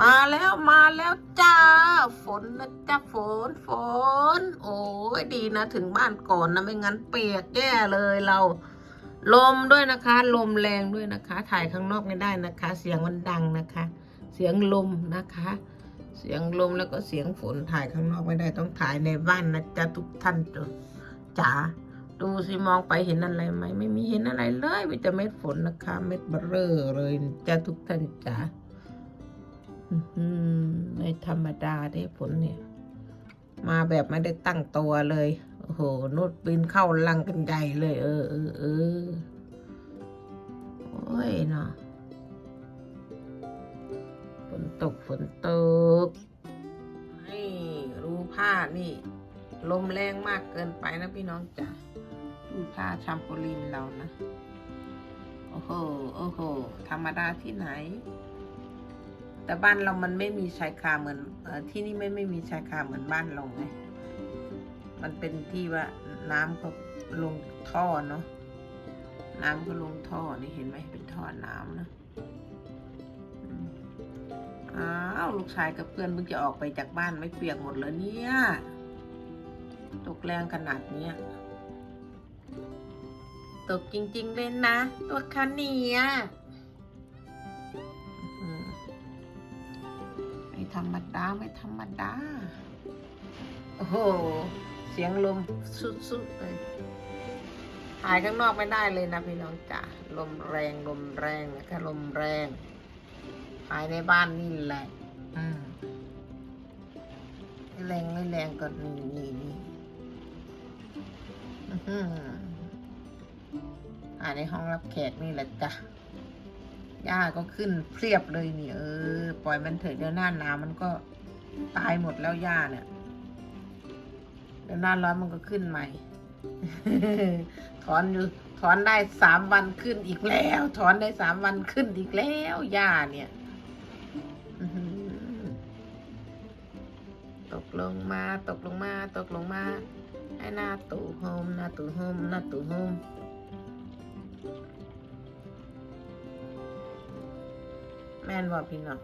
มาแล้วมาแล้วจ้า ฝนนะจ้าฝนฝน โอ้ยดีนะถึงบ้านก่อนนะไม่งั้นเปียกแย่เลยเรา ลมด้วยนะคะ ลมแรงด้วยนะคะ ถ่ายข้างนอกไม่ได้นะคะ เสียงมันดังนะคะ เสียงลมนะคะ เสียงลมแล้วก็เสียงฝนถ่ายข้างนอกไม่ได้ต้องถ่ายในบ้านนะจ๊ะทุกท่านจ๋าดูสิมองไปเห็นอะไรไหมไม่มีเห็นอะไรเลยมีแต่เม็ดฝนนะคะ เม็ดเบอเร่อเลยจ้ะทุกท่านจ๋า ไม่ธรรมดาได้ฝนเนี่ย มาแบบไม่ได้ตั้งตัวเลย โอ้โหนุดบินเข้าลังกันใหญ่เลย เออเออเออโอ้ยเนาะฝนตกฝนตกนี่รูผ้านี่ ลมแรงมากเกินไปนะพี่น้องจ๋าดูผ้าชัมโปลินเรานะ โอ้โห โอ้โห ธรรมดาที่ไหน แต่บ้านเรามันไม่มีชายคาเหมือนอที่นี่ไม่ไม่มีชายคาเหมือนบ้านเราไงมันเป็นที่ว่าน้ำก็ลงท่อเนาะน้ำก็ลงท่อนี่เห็นไหมเป็นท่อน้ำนะอ้าวลูกชายกับเพื่อนเพิ่งจะออกไปจากบ้านไม่เปียกหมดเลยเนี่ยตกแรงขนาดเนี้ยตกจริงๆเลยนะ ตัวคันเนี ธรรมดาไม่ธรรมดา โอ้โห เสียงลมสุดๆเลยถ่ายข้างนอกไม่ได้เลยนะพี่น้องจ๋าลมแรงลมแรงนะคะลมแรงถ่ายในบ้านนี่แหละ อืมไม่แรงไม่แรงก็นี่นี่นี่อื้อหืออ่าในห้องรับแขกนี่แหละจ้ะ หญ้าก็ขึ้นเพียบเลยนี่เออ ปล่อยมันเถอะเดี๋ยวหน้าหนาวมันก็ตายหมดแล้วหญ้าเนี่ยเดี๋ยวหน้าร้อนมันก็ขึ้นใหม่ ถอนอยู่ถอนได้สามวันขึ้นอีกแล้ว ถอนได้สามวันขึ้นอีกแล้วหญ้าเนี่ยตกลงมาตกลงมา ตกลงมาให้หน้าตู่โฮมหน้าตู่โฮมหน้าตู่โฮม แม่นบอกพี่น้อง